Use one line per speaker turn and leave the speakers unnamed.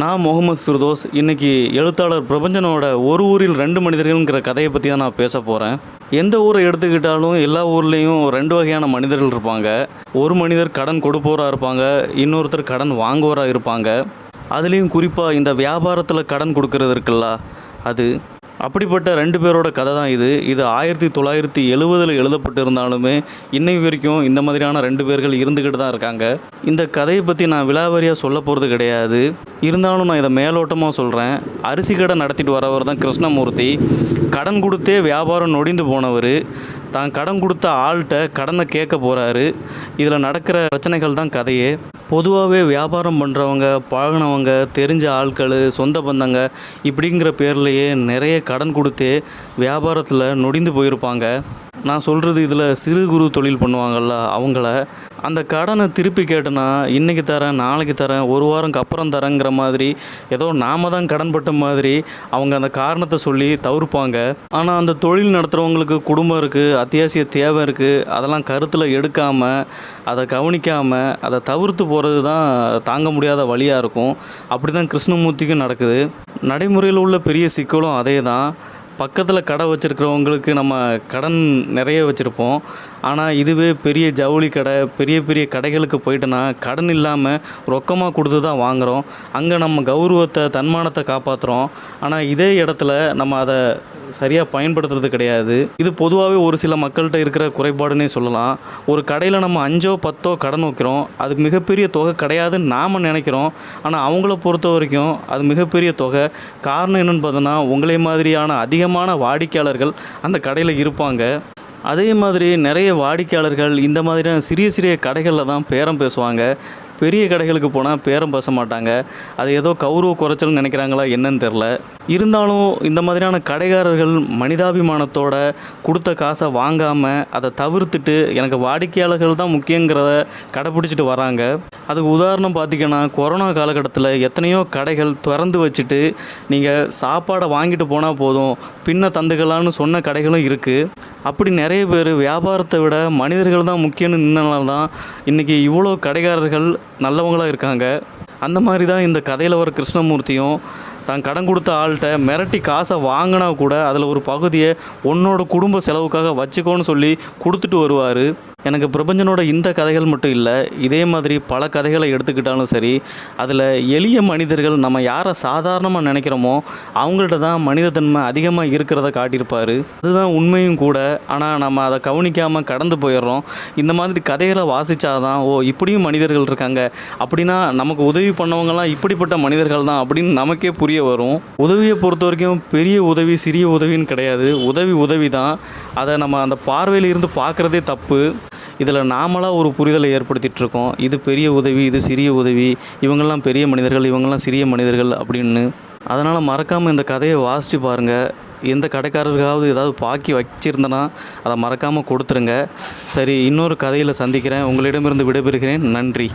நான் முகமது ஃபிர்தோஸ். இன்னைக்கு எழுத்தாளர் பிரபஞ்சனோட ஒரு ஊரில் ரெண்டு மனிதர்கள்ங்கிற கதையை பற்றி தான் நான் பேச போகிறேன் எந்த ஊரை எடுத்துக்கிட்டாலும் எல்லா ஊர்லேயும் ரெண்டு வகையான மனிதர்கள் இருப்பாங்க. ஒரு மனிதர் கடன் கொடுப்போராக இருப்பாங்க இன்னொருத்தர் கடன் வாங்குவராக இருப்பாங்க. அதுலேயும் குறிப்பாக இந்த வியாபாரத்தில் கடன் கொடுக்கறது இருக்குல்ல அது அப்படிப்பட்ட ரெண்டு பேரோட கதை தான் இது. இது ஆயிரத்தி தொள்ளாயிரத்தி எழுவதில் எழுதப்பட்டிருந்தாலுமே இன்னை வரைக்கும் இந்த மாதிரியான ரெண்டு பேர்கள் இருந்துக்கிட்டு தான் இருக்காங்க. இந்த கதையை பற்றி நான் விலாவரியாக சொல்ல போகிறது கிடையாது. இருந்தாலும் நான் இதை மேலோட்டமாக சொல்கிறேன் அரிசி கடை நடத்திட்டு வரவர் தான் கிருஷ்ணமூர்த்தி. கடன் கொடுத்தே வியாபாரம் நொடிந்து போனவர். தான் கடன் கொடுத்த ஆள்கிட்ட கடனை கேட்க போகிறாரு இதில் நடக்கிற பிரச்சனைகள் தான் கதையே. பொதுவாகவே வியாபாரம் பண்ணுறவங்க பழகினவங்க தெரிஞ்ச ஆட்கள் சொந்த பந்தங்க இப்படிங்கிற பேர்லேயே நிறைய கடன் கொடுத்தே வியாபாரத்தில் நொடிந்து போயிருப்பாங்க. நான் சொல்கிறது இதில் சிறு குறு தொழில் பண்ணுவாங்கள்ல அவங்கள அந்த கடனை திருப்பி கேட்டேன்னா இன்றைக்கி தரேன் நாளைக்கு தரேன் ஒரு வாரம்க்கு அப்புறம் தரேங்கிற மாதிரி ஏதோ நாம தான் கடன்பட்ட மாதிரி அவங்க அந்த காரணத்தை சொல்லி தவிர்ப்பாங்க. ஆனால் அந்த தொழில் நடத்துகிறவங்களுக்கு குடும்பம் இருக்குது அத்தியாவசிய தேவை இருக்குது அதெல்லாம் கருத்தில் எடுக்காமல் அதை கவனிக்காமல் அதை தவிர்த்து போகிறது தான் தாங்க முடியாத வழியாக இருக்கும். அப்படி தான் கிருஷ்ணமூர்த்திக்கும் நடக்குது. நடைமுறையில் உள்ள பெரிய சிக்கலும் அதே தான் பக்கத்தில் கடை வச்சுருக்கிறவங்களுக்கு நம்ம கடன் நிறைய வச்சுருப்போம். ஆனால் இதுவே பெரிய ஜவுளி கடை பெரிய பெரிய கடைகளுக்கு போயிட்டோன்னா கடன் இல்லாமல் ரொக்கமாக கொடுத்து தான் வாங்குகிறோம் அங்கே நம்ம கௌரவத்தை தன்மானத்தை காப்பாற்றுறோம் ஆனால் இதே இடத்துல நம்ம அதை சரியாக பயன்படுத்துறது கிடையாது. இது பொதுவாகவே ஒரு சில மக்கள்கிட்ட இருக்கிற குறைபாடுன்னே சொல்லலாம். ஒரு கடையில் நம்ம அஞ்சோ பத்தோ கடன் வைக்கிறோம் அது மிகப்பெரிய தொகை கிடையாதுன்னு நாம் நினைக்கிறோம். ஆனால் அவங்கள பொறுத்த வரைக்கும் அது மிகப்பெரிய தொகை. காரணம் என்னென்னு பார்த்தோன்னா உங்களே மாதிரியான அதிகமான வாடிக்கையாளர்கள் அந்த கடையில் இருப்பாங்க. அதே மாதிரி நிறைய வாடிக்கையாளர்கள் இந்த மாதிரியான சிறிய சிறிய கடைகளில் தான் பேரம் பேசுவாங்க. பெரிய கடைகளுக்கு போனால் பேரம் பேச மாட்டாங்க. அது ஏதோ கௌரவ குறைச்சல்னு நினைக்கிறாங்களா என்னன்னு தெரில இருந்தாலும் இந்த மாதிரியான கடைக்காரர்கள் மனிதாபிமானத்தோட கொடுத்த காசை வாங்காமல் அதை தவிர்த்துட்டு எனக்கு வாடிக்கையாளர்கள் தான் முக்கியங்கிறத கடைப்பிடிச்சிட்டு வராங்க. அதுக்கு உதாரணம் பார்த்திங்கன்னா கொரோனா காலகட்டத்தில் எத்தனையோ கடைகள் திறந்து வச்சுட்டு நீங்கள் சாப்பாடை வாங்கிட்டு போனால் போதும் பின்ன தந்துக்கலான்னு சொன்ன கடைகளும் இருக்குது அப்படி நிறைய பேர் வியாபாரத்தை விட மனிதர்கள் தான் முக்கியம்னு நின்றனால தான் இன்றைக்கி இவ்வளோ கடைக்காரர்கள் நல்லவங்களாக இருக்காங்க. அந்த மாதிரி தான் இந்த கதையில் வர கிருஷ்ணமூர்த்தியும் தான் கடன் கொடுத்த ஆள்கிட்ட மிரட்டி காசை வாங்கினா கூட அதில் ஒரு பகுதியை உன்னோட குடும்ப செலவுக்காக வச்சுக்கோன்னு சொல்லி கொடுத்துட்டு வருவார். எனக்கு பிரபஞ்சனோட இந்த கதைகள் மட்டும் இல்லை இதே மாதிரி பல கதைகளை எடுத்துக்கிட்டாலும் சரி அதில் எளிய மனிதர்கள் நம்ம யாரை சாதாரணமாக நினைக்கிறோமோ அவங்கள்ட்ட தான் மனிதத்தன்மை அதிகமாக இருக்கிறத காட்டியிருப்பார். அதுதான் உண்மையும் கூட. ஆனால் நம்ம அதை கவனிக்காமல் கடந்து போயிடுறோம். இந்த மாதிரி கதைகளை வாசித்தாதான் ஓ இப்படியும் மனிதர்கள் இருக்காங்க. அப்படின்னா நமக்கு உதவி பண்ணவங்கலாம் இப்படிப்பட்ட மனிதர்கள் தான் அப்படின்னு நமக்கே புரிய வரும். உதவியை பொறுத்த வரைக்கும் பெரிய உதவி சிறிய உதவின்னு கிடையாது. உதவி உதவி தான் அதை நம்ம அந்த பார்வையில் இருந்து பார்க்குறதே தப்பு. இதில் நாமளாக ஒரு புரிதலை ஏற்படுத்திகிட்டு இருக்கோம் இது பெரிய உதவி இது சிறிய உதவி இவங்கெல்லாம் பெரிய மனிதர்கள் இவங்கெல்லாம் சிறிய மனிதர்கள் அப்படின்னு. அதனால் மறக்காமல் இந்த கதையை வாசித்து பாருங்கள் எந்த கடைக்காரருக்காவது ஏதாவது பாக்கி வச்சிருந்தனா அதை மறக்காமல் கொடுத்துருங்க. சரி இன்னொரு கதையில் சந்திக்கிறேன். உங்களிடமிருந்து விடைபெறுகிறேன். நன்றி.